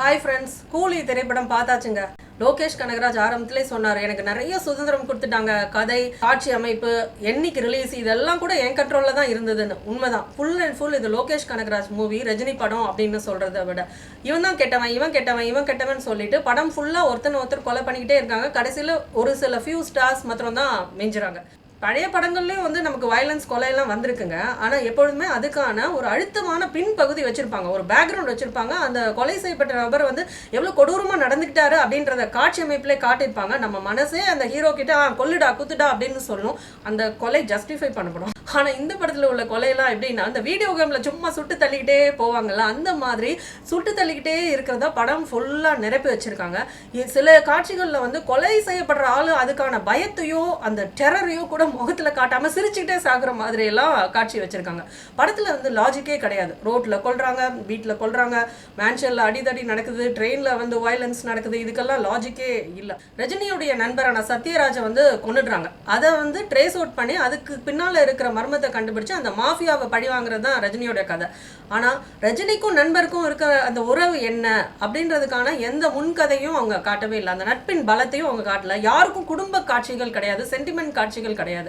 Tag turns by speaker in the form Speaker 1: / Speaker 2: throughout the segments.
Speaker 1: Hi friends கூலி திரைப்படம் பார்த்தாச்சுங்க. லோகேஷ் கனகராஜ் ஆரம்பத்திலே சொன்னார் எனக்கு நிறைய சுதந்திரம் கொடுத்துட்டாங்க. கதை காட்சி அமைப்பு என்னைக்கு ரிலீஸ் இதெல்லாம் கூட என் கண்ட்ரோலில் தான் இருந்ததுன்னு. உண்மைதான். ஃபுல் அண்ட் ஃபுல் இது லோகேஷ் கனகராஜ் மூவி ரஜினி படம் அப்படின்னு சொல்கிறத விட. இவன் தான் கெட்டவன் இவன் கெட்டவன் இவன் கெட்டவன் சொல்லிட்டு படம் ஃபுல்லாக ஒருத்தன் ஒருத்தர் கொலை பண்ணிக்கிட்டே இருக்காங்க. கடைசியில் ஒரு சில ஃபியூ ஸ்டார்ஸ் மாத்திரம் தான் மிஞ்சுறாங்க. பழைய படங்கள்லேயும் வந்து நமக்கு வயலன்ஸ் கொலையெல்லாம் வந்திருக்குங்க. ஆனால் எப்பொழுதுமே அதுக்கான ஒரு அழுத்தமான பின்பகுதி வச்சுருப்பாங்க. ஒரு பேக்ரவுண்ட் வச்சுருப்பாங்க. அந்த கொலை செய்யப்பட்ட நபர் வந்து எவ்வளோ கொடூரமாக நடந்துக்கிட்டாரு அப்படின்றத காட்சி அமைப்பிலே காட்டியிருப்பாங்க. நம்ம மனசே அந்த ஹீரோ கிட்ட "ஆ, கொல்லுடா குத்துடா அப்படின்னு சொல்லும். அந்த கொலை ஜஸ்டிஃபை பண்ணப்படும். ஆனால் இந்த படத்தில் உள்ள கொலையெல்லாம் எப்படின்னா அந்த வீடியோ கேமில் சும்மா சுட்டு தள்ளிக்கிட்டே போவாங்கல்ல அந்த மாதிரி சுட்டு தள்ளிக்கிட்டே இருக்கிறதா படம் ஃபுல்லாக நிரப்பி வச்சிருக்காங்க. சில காட்சிகளில் வந்து கொலை செய்யப்படுற ஆள் அதுக்கான பயத்தையோ அந்த டெரரையோ கூட முகத்தில் காட்டாமல் சிரிச்சுக்கிட்டே சாகுற மாதிரி எல்லாம் காட்சி வச்சுருக்காங்க. படத்தில் வந்து லாஜிக்கே கிடையாது. ரோட்டில் கொள்கிறாங்க வீட்டில் கொல்றாங்க மேன்ஷனில் அடிதடி நடக்குது ட்ரெயினில் வந்து வயலன்ஸ் நடக்குது இதுக்கெல்லாம் லாஜிக்கே இல்லை. ரஜினியுடைய நண்பரான சத்யராஜை வந்து கொண்டுடுறாங்க அதை வந்து ட்ரேஸ் அவுட் பண்ணி அதுக்கு பின்னால் இருக்கிற மர்மத்தை கண்டுபிடிச்சு அந்த மாஃபியாவை பழி வாங்குறது தான் ரஜினியோட கதை. ஆனால் ரஜினிக்கும் நண்பருக்கும் இருக்கிற அந்த உறவு என்ன அப்படின்றதுக்கான எந்த முன்கதையும் அவங்க காட்டவே இல்லை. அந்த நட்பின் பலத்தையும் அவங்க காட்டல. யாருக்கும் குடும்ப காட்சிகள் கிடையாது சென்டிமெண்ட் காட்சிகள் கிடையாது.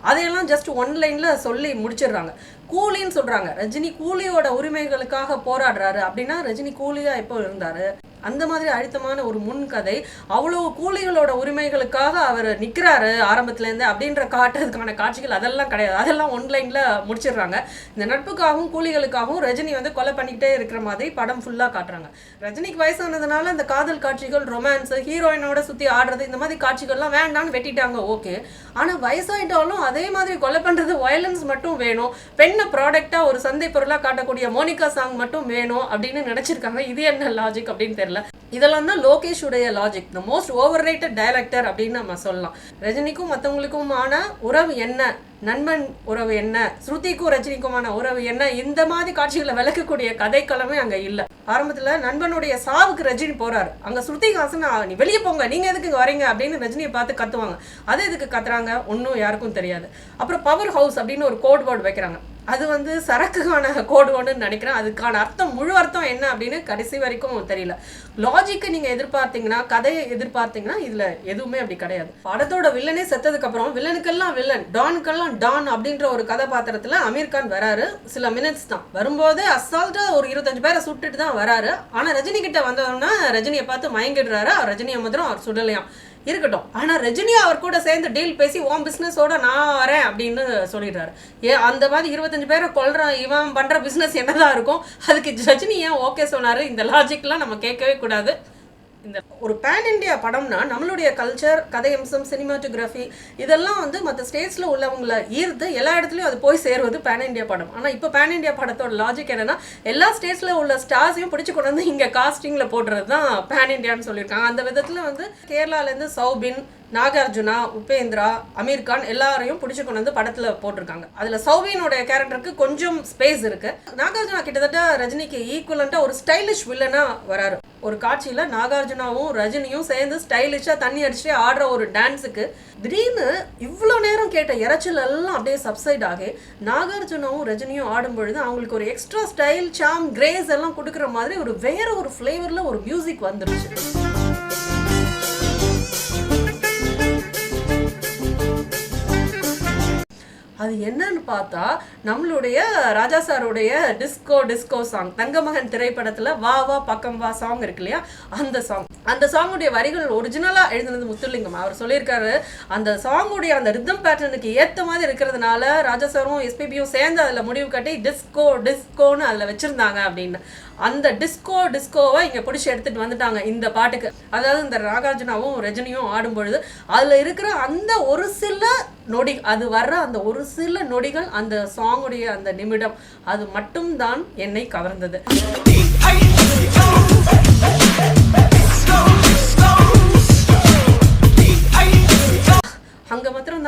Speaker 1: அதையெல்லாம் ஜஸ்ட் ஒன் லைன்ல சொல்லி முடிச்சிடுறாங்க. கூலின்னு சொல்றாங்க. ரஜினி கூலியோட உரிமைகளுக்காக போராடுறாரு. அப்படின்னா ரஜினி கூலியாக எப்போ இருந்தார்? அந்த மாதிரி அழுத்தமான ஒரு முன்கதை அவ்வளோ கூலிகளோட உரிமைகளுக்காக அவர் நிற்கிறாரு ஆரம்பத்துலேருந்து அப்படின்ற காட்டுறதுக்கான காட்சிகள் அதெல்லாம் கிடையாது. அதெல்லாம் ஒன்லைனில் முடிச்சிடுறாங்க. இந்த நட்புக்காகவும் கூலிகளுக்காகவும் ரஜினி வந்து கொலை பண்ணிக்கிட்டே இருக்கிற மாதிரி படம் ஃபுல்லாக காட்டுறாங்க. ரஜினிக்கு வயசானதுனால அந்த காதல் காட்சிகள் ரொமான்ஸ் ஹீரோயினோட சுற்றி ஆடுறது இந்த மாதிரி காட்சிகள்லாம் வேண்டாம்னு வெட்டிட்டாங்க ஓகே. ஆனால் வயசாயிட்டாலும் அதே மாதிரி கொலை பண்ணுறது வயலன்ஸ் மட்டும் வேணும். பெண்ணை ப்ராடக்டாக ஒரு சந்தை பொருளாக காட்டக்கூடிய மோனிகா சாங் மட்டும் வேணும் அப்படின்னு நினச்சிருக்காங்க. இது என்ன லாஜிக் அப்படின்னு தெரில இதெல்லாம் தான் லோகேஷ் உடைய logic the most overrated director அப்படின்னு நம்ம சொல்லலாம். ரஜினிக்கும் மற்றவங்களுக்குமான உறவு என்ன? நண்பன் உறவு என்ன? ஸ்ருதிக்கும் ரஜினிக்குமான உறவு என்ன? இந்த மாதிரி காட்சிகளை விளக்கக்கூடிய கதைக்களமே அங்கே இல்லை. ஆரம்பத்தில் நண்பனுடைய சாவுக்கு ரஜினி போறாரு. அங்கே ஸ்ருதிஹாசன் நீ வெளியே போங்க. நீங்கள் எதுக்கு இங்கே வரீங்க? அப்படின்னு ரஜினியை பார்த்து கத்துவாங்க. அது எதுக்கு கத்துறாங்க? ஒன்றும் யாருக்கும் தெரியாது. அப்புறம் பவர் ஹவுஸ் அப்படின்னு ஒரு கோட் வேர்டு வைக்கிறாங்க. அது வந்து சரக்குக்கான கோடு ஒன்றுன்னு நினைக்கிறேன். அதுக்கான அர்த்தம் முழு அர்த்தம் என்ன அப்படின்னு கடைசி வரைக்கும் தெரியல. லாஜிக்கை நீங்கள் எதிர்பார்த்தீங்கன்னா கதையை எதிர்பார்த்தீங்கன்னா இதில் எதுவுமே அப்படி கிடையாது. படத்தோட வில்லனே செத்ததுக்கப்புறம் வில்லனுக்கெல்லாம் வில்லன் டானுக்கெல்லாம் டான் அப்படின்ற ஒரு கதாபாத்திரத்தில் அமீர் கான் வராரு. சில மினிட்ஸ் தான். வரும்போது அசால்ட்டாக ஒரு இருபத்தஞ்சு பேரை சுட்டுட்டு தான் வராரு. ஆனால் ரஜினி கிட்ட வந்தோன்னா ரஜினியை பார்த்து மயங்கிடுறாரு. அவர் ரஜினியை முதலும் அவர் சுடலையாம். இருக்கட்டும். ஆனா ரஜினி அவர் கூட சேர்ந்து டீல் பேசி ஓம் பிஸ்னஸோட நான் வரேன் அப்படின்னு சொல்லிடுறாரு. ஏ அந்த மாதிரி இருபத்தஞ்சு பேரை கொள்ற இவன் பண்ற பிசினஸ் என்னதான் இருக்கும்? அதுக்கு ரஜினி ஏன் ஓகே சொன்னாரு? இந்த லாஜிக்லாம் நம்ம கேட்கவே கூடாது. இந்த ஒரு பேன் இண்டியா படம்னா நம்மளுடைய கல்ச்சர் கதை அம்சம் சினிமாட்டோகிராஃபி இதெல்லாம் வந்து மற்ற ஸ்டேட்ஸில் உள்ளவங்களை ஈர்த்து எல்லா இடத்துலையும் அது போய் சேருவது பேன் இண்டியா படம். ஆனால் இப்போ பேன் இண்டியா படத்தோட லாஜிக் என்னன்னா எல்லா ஸ்டேட்ஸில் உள்ள ஸ்டார்ஸையும் பிடிச்சி கொண்டு வந்து இங்கே காஸ்டிங்கில் போடுறது தான் பேன் இண்டியான்னு சொல்லியிருக்காங்க. அந்த விதத்தில் வந்து கேரளாலேருந்து சௌபின் நாகார்ஜுனா உபேந்திரா அமீர் கான் எல்லாரையும் பிடிச்சி கொண்டு வந்து படத்தில் போட்டிருக்காங்க. அதில் சௌபினுடைய கேரக்டருக்கு கொஞ்சம் ஸ்பேஸ் இருக்கு. நாகார்ஜுனா கிட்டத்தட்ட ரஜினிக்கு ஈக்குவலண்ட்டாக ஒரு ஸ்டைலிஷ் வில்லனாக வராரு. ஒரு காட்சியில் நாகார்ஜுனாவும் ரஜினியும் சேர்ந்து ஸ்டைலிஷாக தண்ணி அடிச்சுட்டு ஆடுற ஒரு டான்ஸுக்கு திடீர்னு இவ்வளோ நேரம் கேட்ட இறைச்சல் எல்லாம் அப்படியே சப்சைட் ஆகி நாகார்ஜுனாவும் ரஜினியும் ஆடும் பொழுது அவங்களுக்கு ஒரு எக்ஸ்ட்ரா ஸ்டைல் சாம் கிரேஸ் எல்லாம் கொடுக்குற மாதிரி ஒரு வேற ஒரு ஃப்ளேவரில் ஒரு மியூசிக் வந்துருச்சு. அது என்னன்னு பார்த்தா நம்மளுடைய ராஜா சாருடைய டிஸ்கோ டிஸ்கோ சாங் தங்கமகன் திரைப்படத்துல வா வா பக்கம் வா சாங் இருக்கு இல்லையா? அந்த சாங் அந்த சாங்குடைய வரிகள் ஒரிஜினலா எழுதுனது முத்துலிங்கம். அவர் சொல்லியிருக்காரு அந்த சாங்குடைய அந்த ரிதம் பேட்டர்னுக்கு ஏத்த மாதிரி இருக்கிறதுனால ராஜா சாரும் எஸ்பிபியும் சேர்ந்து அதுல முடிவு கட்டி டிஸ்கோ டிஸ்கோன்னு அதுல வச்சிருந்தாங்க அப்படின்னு. அந்த டிஸ்கோ டிஸ்கோவை இங்கே பிடிச்சி எடுத்துகிட்டு வந்துட்டாங்க இந்த பாட்டுக்கு. அதாவது இந்த நாகார்ஜுனாவும் ரஜினியும் ஆடும் பொழுது இருக்கிற அந்த ஒரு சில நொடி அது வர்ற அந்த ஒரு சில நொடிகள் அந்த சாங்குடைய அந்த நிமிடம் அது மட்டும்தான் என்னை கவர்ந்தது.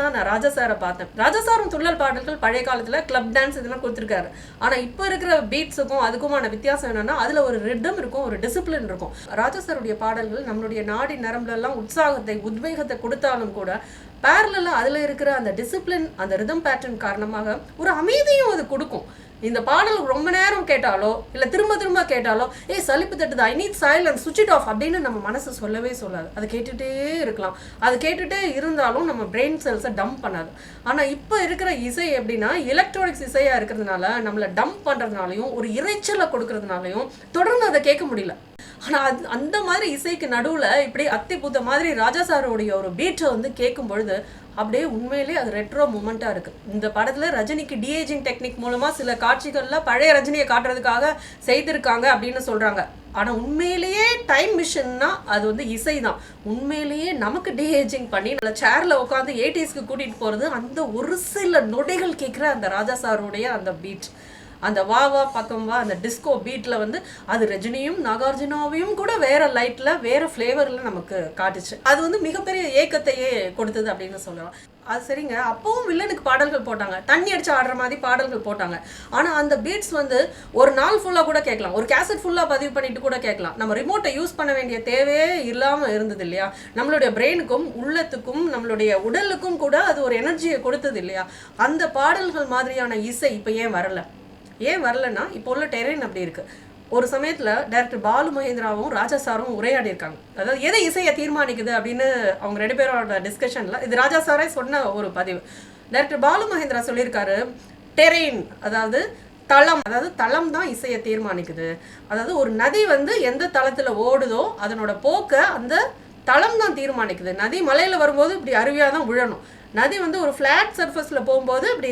Speaker 1: தான் நான் ராஜா சாரை பார்த்தேன். ராஜா சாரும் துள்ளல் பாடல்கள் பழைய காலத்தில் கிளப் டான்ஸ் இதெல்லாம் கொடுத்துருக்காரு. ஆனால் இப்போ இருக்கிற பீட்ஸுக்கும் அதுக்குமான வித்தியாசம் என்னென்னா அதில் ஒரு ரிடம் இருக்கும் ஒரு டிசிப்ளின் இருக்கும். ராஜா சாருடைய பாடல்கள் நம்மளுடைய நாடி நரம்புலெல்லாம் உற்சாகத்தை உத்வேகத்தை கொடுத்தாலும் கூட பேரலில் அதில் இருக்கிற அந்த டிசிப்ளின் அந்த ரிதம் பேட்டர்ன் காரணமாக ஒரு அமைதியும் அது கொடுக்கும். இந்த பாடல் ரொம்ப நேரம் கேட்டாலோ இல்லை திரும்ப திரும்ப கேட்டாலோ ஏ சலிப்பு தட்டுது? I need silence switch it off அப்படின்னு நம்ம மனசு சொல்லவே சொல்லாது. அது கேட்டுகிட்டே இருக்கலாம். அது கேட்டுகிட்டே இருந்தாலும் நம்ம பிரெயின் செல்ஸை டம்ப் பண்ணாது. ஆனால் இப்போ இருக்கிற இசை எப்படின்னா எலக்ட்ரானிக்ஸ் இசையாக இருக்கிறதுனால நம்மளை டம்ப் பண்ணுறதுனாலையும் ஒரு இறைச்சலை கொடுக்கறதுனாலையும் தொடர்ந்து அதை கேட்க முடியல. ஆனால் அது அந்த மாதிரி இசைக்கு நடுவில் இப்படி அத்தி பூத்த மாதிரி ராஜா சாரோடைய ஒரு பீட்டை வந்து கேட்கும் பொழுது அப்படியே உண்மையிலே அது ரெட்ரோ மூமெண்ட்டாக இருக்குது இந்த படத்தில் ரஜினிக்கு டிஏஜிங் டெக்னிக் மூலமாக சில காட்சிகளில் பழைய ரஜினியை காட்டுறதுக்காக செய்திருக்காங்க அப்படின்னு சொல்கிறாங்க ஆனால் உண்மையிலேயே டைம் மிஷின்னா அது வந்து இசை தான் உண்மையிலேயே நமக்கு டிஏஜிங் பண்ணி நல்ல சேரில் உட்காந்து எயிட்டிஸ்க்கு கூட்டிகிட்டு போகிறது அந்த ஒரு சில நொடிகள் கேட்குற அந்த ராஜா சாருடைய அந்த பீட் அந்த வா வா பக்கம் வா அந்த டிஸ்கோ பீட்டில் வந்து அது ரஜினியும் நாகார்ஜுனாவையும் கூட வேற லைட்டில் வேற ஃப்ளேவரில் நமக்கு காட்டுச்சு. அது வந்து மிகப்பெரிய ஏக்கத்தையே கொடுத்தது அப்படின்னு சொல்லலாம். அது சரிங்க. அப்பவும் வில்லனுக்கு பாடல்கள் போட்டாங்க. தண்ணி அடிச்சு ஆடுற மாதிரி பாடல்கள் போட்டாங்க. ஆனால் அந்த பீட்ஸ் வந்து ஒரு நாள் ஃபுல்லாக கூட கேட்கலாம். ஒரு கேசட் ஃபுல்லாக பதிவு பண்ணிட்டு கூட கேட்கலாம். நம்ம ரிமோட்டை யூஸ் பண்ண வேண்டிய தேவையே இல்லாமல் இருந்தது இல்லையா? நம்மளுடைய பிரெயினுக்கும் உள்ளத்துக்கும் நம்மளுடைய உடலுக்கும் கூட அது ஒரு எனர்ஜியை கொடுத்தது இல்லையா? அந்த பாடல்கள் மாதிரியான இசை இப்போ ஏன் வரல? ஏன் வரலன்னா இப்போ உள்ள டெரெயின் அப்படி இருக்கு. ஒரு சமயத்தில் டேரக்டர் பாலு மகேந்திராவும் ராஜா சாரும் உரையாடி இருக்காங்க. அதாவது எதை இசையை தீர்மானிக்குது அப்படின்னு அவங்க ரெண்டு பேரோட டிஸ்கஷனில் இது ராஜா சாரே சொன்ன ஒரு பதிவு. டேரக்டர் பாலு மகேந்திரா சொல்லியிருக்காரு டெரெயின் அதாவது தளம் அதாவது தளம் தான் இசையை தீர்மானிக்குது. அதாவது ஒரு நதி வந்து எந்த தளத்தில் ஓடுதோ அதனோட போக்கை அந்த தளம் தான் தீர்மானிக்குது. நதி மலையில் வரும்போது இப்படி அருவியாக தான் விழணும். நதி வந்து ஒரு ஃப்ளாட் சர்ஃபஸில் போகும்போது இப்படி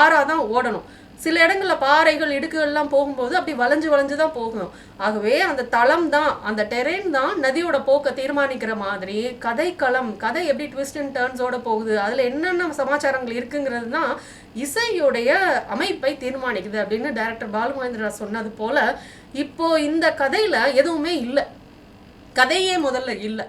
Speaker 1: ஆறாக தான் ஓடணும். சில இடங்களில் பாறைகள் இடுக்குகள்லாம் போகும்போது அப்படி வளைஞ்சு வளைஞ்சு தான் போகும் ஆகவே அந்த தளம் தான் அந்த டெரெயின் தான் நதியோட போக்கை தீர்மானிக்கிற மாதிரி கதைக்களம் கதை எப்படி ட்விஸ்ட் அண்ட் டேர்ன்ஸோட போகுது அதில் என்னென்ன சமாச்சாரங்கள் இருக்குங்கிறது தான் இசையுடைய அமைப்பை தீர்மானிக்குது அப்படின்னு டைரக்டர் பாலுமகேந்திரா சொன்னது போல இப்போ இந்த கதையில் எதுவுமே இல்லை. கதையே முதல்ல இல்லை.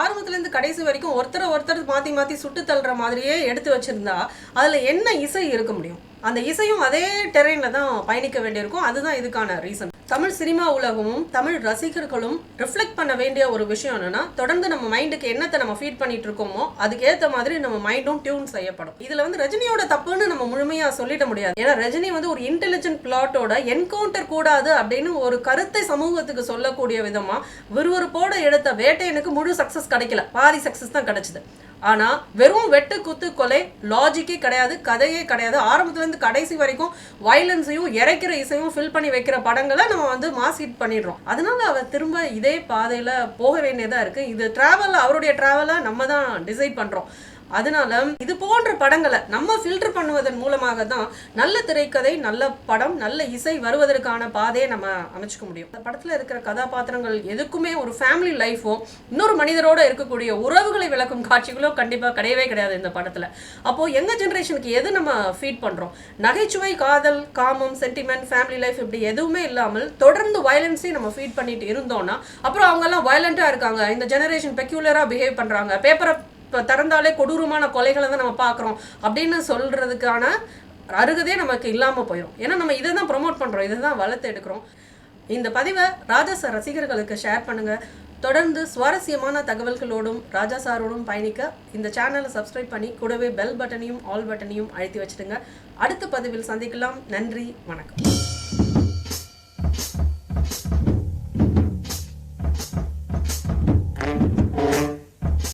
Speaker 1: ஆரம்பத்துலேருந்து கடைசி வரைக்கும் ஒருத்தரை ஒருத்தர் மாற்றி மாற்றி சுட்டு தள்ளுற மாதிரியே எடுத்து வச்சிருந்தா அதில் என்ன இசை இருக்க முடியும்? அந்த இசையும் அதே டெரெயினில் தான் பயணிக்க வேண்டியிருக்கும். அதுதான் இதுக்கான ரீசன் தமிழ் சினிமா உலகமும் தமிழ் ரசிகர்களும் ரிஃப்ளெக்ட் பண்ண வேண்டிய ஒரு விஷயம் என்னன்னா தொடர்ந்து நம்ம மைண்டுக்கு என்னத்தை நம்ம ஃபீட் பண்ணிட்டு இருக்கோமோ அதுக்கேற்ற மாதிரி நம்ம மைண்டும் டியூன் செய்யப்படும். இதுல வந்து ரஜினியோட தப்புன்னு நம்ம முழுமையா சொல்லிட முடியாது. ஏன்னா ரஜினி வந்து ஒரு இன்டெலிஜென்ட் பிளாட்டோட என்கவுண்டர் கூடாது அப்படின்னு ஒரு கருத்தை சமூகத்துக்கு சொல்லக்கூடிய விதமா விறுவிறுப்போட எடுத்த வேட்டையனுக்கு முழு சக்சஸ் கிடைக்கல. பாதி சக்சஸ் தான் கிடைச்சது. ஆனால் வெறும் வெட்டு குத்து கொலை லாஜிக்கே கிடையாது கதையே கிடையாது. ஆரம்பத்துலேருந்து கடைசி வரைக்கும் வயலன்ஸையும் இறைக்கிற இசையும் ஃபில் பண்ணி வைக்கிற படங்களை நம்ம வந்து மாஸ் ஹிட் பண்ணிடுறோம். அதனால அவர் திரும்ப இதே பாதையில் போக வேண்டியதாக இருக்குது இது ட்ராவலில் அவருடைய ட்ராவலை நம்ம தான் டிசைட் பண்ணுறோம் அதனால இது போன்ற படங்களை நம்ம ஃபில்டர் பண்ணுவதன் மூலமாக தான் நல்ல திரைக்கதை நல்ல படம் நல்ல இசை வருவதற்கான பாதையை நம்ம அமைச்சுக்க முடியும். இந்த படத்தில் இருக்கிற கதாபாத்திரங்கள் எதுக்குமே ஒரு ஃபேமிலி லைஃபோ இன்னொரு மனிதரோட இருக்கக்கூடிய உறவுகளை விளக்கும் காட்சிகளோ கண்டிப்பாக கிடையவே கிடையாது இந்த படத்தில். அப்போது எங்கள் ஜென்ரேஷனுக்கு எது நம்ம ஃபீட் பண்ணுறோம் நகைச்சுவை காதல் காமம் சென்டிமெண்ட் ஃபேமிலி லைஃப் இப்படி எதுவுமே இல்லாமல் தொடர்ந்து வயலன்ஸையும் நம்ம ஃபீட் பண்ணிட்டு இருந்தோம்னா அப்புறம் அவங்கெல்லாம் வயலண்ட்டாக இருக்காங்க. இந்த ஜெனரேஷன் பெக்யூலராக பிஹேவ் பண்ணுறாங்க பேப்பரை இப்போ திறந்தாலே கொடூரமான கொலைகளை தான் நம்ம பார்க்குறோம் அப்படின்னு சொல்கிறதுக்கான அருகதே நமக்கு இல்லாமல் போயிடும் ஏன்னா நம்ம இதை தான் ப்ரொமோட் பண்ணுறோம் இதை தான் வளர்த்து எடுக்கிறோம். இந்த பதிவை ராஜா சார் ரசிகர்களுக்கு ஷேர் பண்ணுங்கள் தொடர்ந்து சுவாரஸ்யமான தகவல்களோடும் ராஜா சாரோடும் பயணிக்க இந்த சேனலை சப்ஸ்கிரைப் பண்ணி கூடவே பெல் பட்டனையும் ஆல் பட்டனையும் அழுத்தி வச்சிடுங்க. அடுத்த பதிவில் சந்திக்கலாம். நன்றி வணக்கம்.